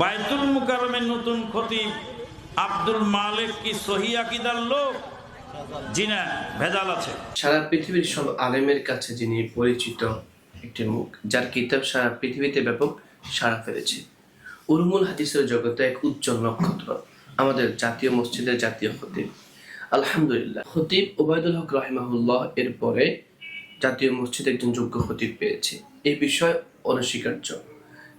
বাইতুল মুকাররমের নতুন খতিব আব্দুল মালিক কি সহি লোক? জি না, ভেজাল আছে। সারা পৃথিবীর সব আলেমের কাছে যিনি পরিচিত একটি মুখ, যার কিতাব সারা পৃথিবীতে ব্যাপক সাড়া ফেলেছে। উরমুল হাদিসের জগতে এক উজ্জ্বল নক্ষত্র, আমাদের জাতীয় মসজিদের জাতীয় খতিব। আলহামদুলিল্লাহ। খতিব ওবায়দুল হক রহিমাহুল্লাহ এর পরে জাতীয় মসজিদ একজন যোগ্য খতিব পেয়েছে। এই বিষয় অনস্বীকার্য।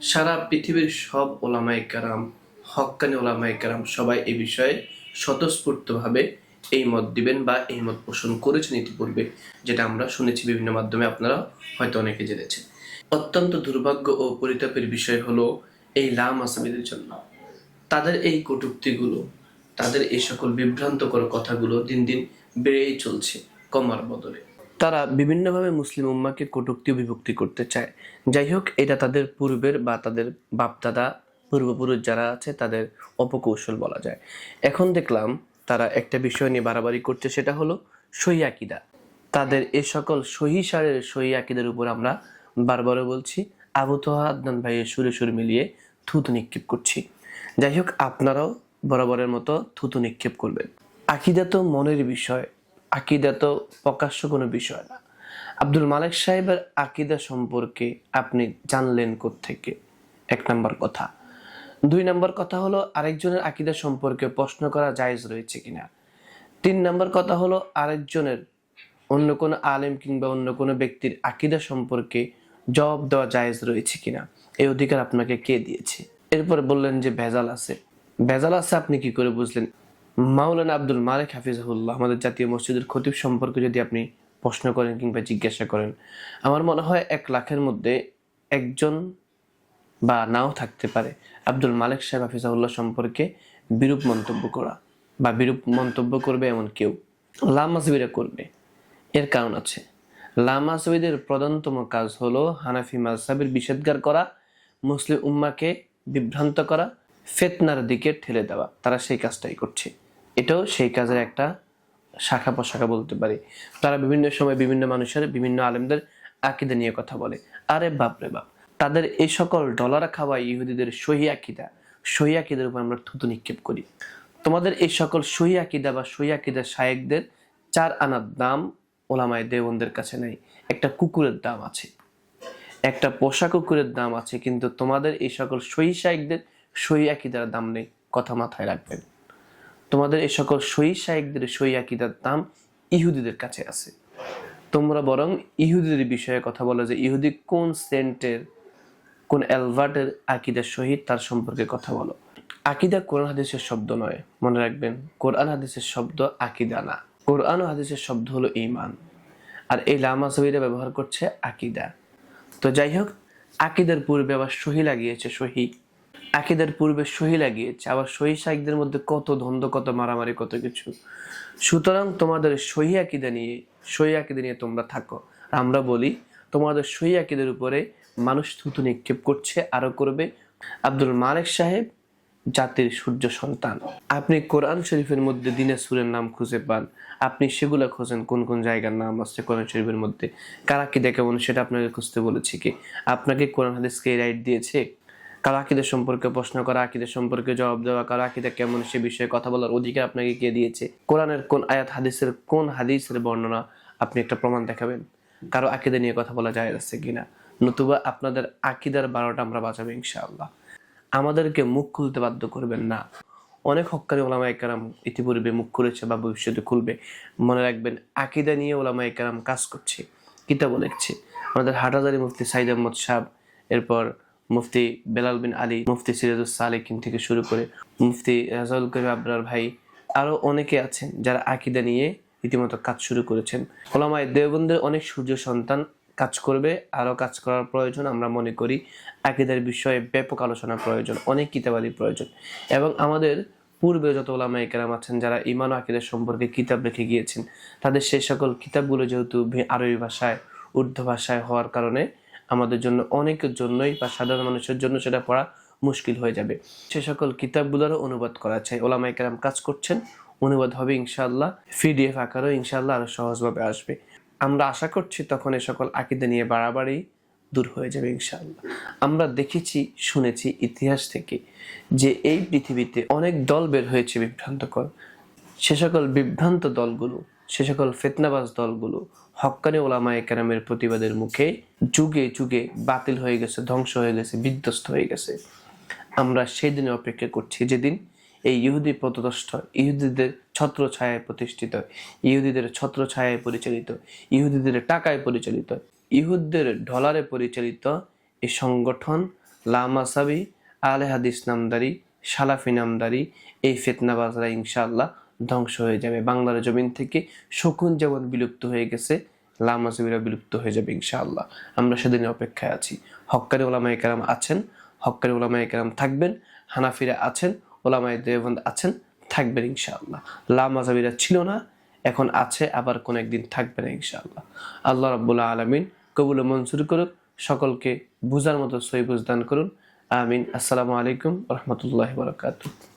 সারা পৃথিবীর সব ওলামাই কারাম, হক্কানি ওলামাই কারাম সবাই এ বিষয়ে স্বতঃস্ফূর্তভাবে এই মত দিবেন বা এই মত পোষণ করেছেন ইতিপূর্বে, যেটা আমরা শুনেছি বিভিন্ন মাধ্যমে, আপনারা হয়তো অনেকে জেনেছেন। অত্যন্ত দুর্ভাগ্য ও পরিতাপের বিষয় হলো এই লাম আসামিদের জন্য। তাদের এই কটুক্তিগুলো, তাদের এই সকল বিভ্রান্তকর কথাগুলো দিন দিন বেড়েই চলছে কমার বদলে। তারা বিভিন্নভাবে মুসলিম উম্মাকে কটুক্তি বিভক্তি করতে চায়। যাই হোক এটা তাদের পূর্বের বা তাদের বাপদাদা, পূর্বপুরুষ যারা আছে, তাদের অপকৌশল বলা যায়। এখন দেখলাম তারা একটা বিষয় নিয়ে বাড়াবাড়ি করছে, সেটা হলো সহি আকিদা। তাদের এ সকল সহি সারের সহি আকিদের উপর আমরা বারবারও বলছি, আবু তোহা, আদনান ভাইয়ের সুরে সুর মিলিয়ে থুতু নিক্ষেপ করছি। যাই হোক আপনারাও বরাবরের মতো থুতু নিক্ষেপ করবেন। আকিদা তো মনের বিষয় আকিদা তো প্রকাশ্য কোনো বিষয় না। আব্দুল মালিক সাহেবের আকিদা সম্পর্কে আপনি জানলেন থেকে এক নম্বর কথা। দুই নম্বর কথা হলো, আরেকজনের আকিদা সম্পর্কে প্রশ্ন করা জায়েজ রয়েছে কিনা? তিন নম্বর কথা হলো, আরেকজনের অন্য কোনো আলেম কিংবা অন্য কোনো ব্যক্তির আকিদা সম্পর্কে জবাব দেওয়া জায়েজ রয়েছে কিনা? এই অধিকার আপনাকে কে দিয়েছে? এরপর বললেন যে, ভেজাল আছে। ভেজাল আছে আপনি কি করে বুঝলেন? মাওলানা আব্দুল মালিক হাফিজাহুল্লাহ, আমাদের জাতীয় মসজিদের খতিব সম্পর্কে যদি আপনি প্রশ্ন করেন কিংবা জিজ্ঞাসা করেন, আমার মনে হয় এক লাখের মধ্যে একজন বা নাও থাকতে পারে। আব্দুল মালিক সাহেব হাফিজাহুল্লাহ সম্পর্কে বিরূপ মন্তব্য করা বা বিরূপ মন্তব্য করবে এমন কেউ লামাজবিরা করবে। এর কারণ আছে লামাজবিদের প্রধানতম কাজ হলো হানাফি মাযহাবের বিষেধগার করা, মুসলিম উম্মাকে বিভ্রান্ত করা, ফেতনার দিকে ঠেলে দেওয়া। তারা সেই কাজটাই করছে। এটাও সেই কাজের একটা শাখা প্রশাখা বলতে পারি। তারা বিভিন্ন সময় বিভিন্ন মানুষের, বিভিন্ন আলেমদের আকিদা নিয়ে কথা বলে। আরে বাপরে বাপ, তাদের এই সকল ডলার খাওয়া ইহুদিদের সহি আকিদা। সহি আকিদের উপর আমরা থুতু নিক্ষেপ করি। তোমাদের এই সকল সহি আকিদা বা সহি আকিদা শায়েকদের চার আনার দাম ওলামায় দেবনদের কাছে নেই। একটা কুকুরের দাম আছে। একটা পোষা কুকুরের দাম আছে, কিন্তু তোমাদের এই সকল সহি শায়েকদের সহি আকিদার দাম নেই। কথা মাথায় রাখবেন। তোমাদের এই সকল সহি শায়েকদের সহি আকিদার দাম ইহুদিদের কাছে আছে। তোমরা বরং ইহুদিদের বিষয়ে কথা বলো যে ইহুদি কোন সেন্টের, কোন অ্যালভার্টের আকিদার সহিত তার সম্পর্কে কথা বলো। আকিদা কোরআন হাদিসের শব্দ নয়, মনে রাখবেন, কোরআন হাদিসের শব্দ আকিদা না। কোরআন হাদিসের শব্দ হলো ইমান আর এই লামা সহিরা ব্যবহার করছে আকিদা। তো যাই হোক, আকিদার পূর্বে আবার সহি লাগিয়েছে, সহি আকিদার পূর্বে সহি লাগিয়েছে, আবার সহি সাহিকদের মধ্যে কত দ্বন্দ্ব, কত মারামারি, কত কিছু। সুতরাং তোমাদের সহি আকিদা নিয়ে, সহি আকিদা নিয়ে তোমরা থাকো। আমরা বলি, তোমাদের সহি আকিদের উপরে মানুষ থুতু নিক্ষেপ করছে, আরও করবে। আব্দুল মালিক সাহেব, জাতির সূর্য সন্তান। আপনি কোরআন শরীফের মধ্যে দিনে সুরের নাম খুঁজে পান। আপনি সেগুলো খোঁজেন, কোন কোন জায়গার নাম আছে কোরআন শরীফের মধ্যে। কারা কি দেখে সেটা আপনাকে খুঁজতে বলেছে কি? আপনাকে কোরআন হাদিসকে রাইট দিয়েছে? কারও আকিদের সম্পর্কে প্রশ্ন করা আকিদের সম্পর্কে জবাব দেওয়া, কারও আকিদা কেমন, সে বিষয়ে কথা বলার অধিকার আপনাকে কে দিয়েছে? কোরআনের কোন আয়াত, হাদিসের কোন হাদিসের বর্ণনা আপনি একটা প্রমাণ দেখাবেন? কারও আকিদা নিয়ে কথা বলা যায় আছে কিনা? নতুবা আপনাদের আকিদার বারোটা আমরা বাঁচাবো ইনশাআল্লাহ। আমাদেরকে মুখ খুলতে বাধ্য করবেন না। অনেক হক্কানি ওলামা একরাম ইতিপূর্বে মুখ খুলেছে বা ভবিষ্যতে খুলবে। মনে রাখবেন, আকিদা নিয়ে ওলামা একরাম কাজ করছে, কিতাবও লিখছে। আমাদের হাটাজারি মুফতি সাইদ আহমদ সাহ এরপর মুফতি বেলাল বিন আলী, মুফতি সিরাজুল সালেকিন থেকে শুরু করে মুফতি রাজাউল করিম আবরার ভাই আরও অনেকে আছেন যারা আকিদা নিয়ে রীতিমতো কাজ শুরু করেছেন। ওলামায় দেওবন্দের অনেক সূর্য সন্তান কাজ করবে আরও কাজ করার প্রয়োজন আমরা মনে করি। আকিদার বিষয়ে ব্যাপক আলোচনা প্রয়োজন, অনেক কিতাবাদি প্রয়োজন। এবং আমাদের পূর্বে যত ওলামা একরাম আছেন যারা ইমান আকিদার সম্পর্কে কিতাব রেখে গিয়েছেন, তাদের সেই সকল কিতাবগুলো যেহেতু আরবি ভাষায়, উর্দু ভাষায় হওয়ার কারণে আমাদের জন্য অনেকের জন্যই বা সাধারণ মানুষের জন্য সেটা পড়া মুশকিল হয়ে যাবে। সে সকল কিতাবগুলোরও অনুবাদ করা চাই ওলামা একরাম কাজ করছেন, অনুবাদ হবে ইনশাআল্লাহ, পিডিএফ আকারও ইনশাআল্লাহ আরও সহজভাবে আসবে। আমরা আশা করছি তখন এ সকল আকিদা নিয়ে বাড়াবাড়ি দূর হয়ে যাবে ইনশাআল্লাহ। আমরা দেখেছি, শুনেছি ইতিহাস থেকে যে এই পৃথিবীতে অনেক দল বের হয়েছে বিভ্রান্তকর। সে সকল বিভ্রান্ত দলগুলো সে সকল ফেতনাবাজ দলগুলো হক্কানি ওলামায়ে কেরামের প্রতিবাদের মুখে যুগে যুগে বাতিল হয়ে গেছে, ধ্বংস হয়ে গেছে, বিধ্বস্ত হয়ে গেছে। আমরা সেই দিনে অপেক্ষা করছি যেদিন এই ইহুদি পদদষ্ট ইহুদিদের ছত্র ছায়ায় প্রতিষ্ঠিত, ইহুদিদের ছত্র ছায়ায় পরিচালিত, ইহুদিদের টাকায় পরিচালিত, ইহুদদের ডলারে পরিচালিত এই সংগঠন লামাসাবি, আলে হাদিস নামদারি, সালাফি নামদারি, এই ফেতনাবাজরা ইনশাআল্লাহ ধ্বংস হয়ে যাবে। বাংলার জমিন থেকে শকুন যেমন বিলুপ্ত হয়ে গেছে। লামাসাবিরা বিলুপ্ত হয়ে যাবে ইনশাআল্লাহ। আমরা সেদিনে অপেক্ষায় আছি। হক্কারি ওলামায়ে কেরাম আছেন হক্কারি ওলামা কেরাম থাকবেন, হানাফিরা আছেন ওলামায়ে দেবন্দ আছেন, থাকবেন ইনশাআল্লাহ। লামাজাবিরা ছিল না, এখন আছে, আবার কোন একদিন থাকবে না ইনশাআল্লাহ। আল্লাহ রাব্বুল আলামিন কবুল মঞ্জুর করুক, সকলকে বুঝার মতো সই বুঝদান করুন। আমিন। আসসালামু আলাইকুম রহমতুল্লাহ বারাকাতুহ।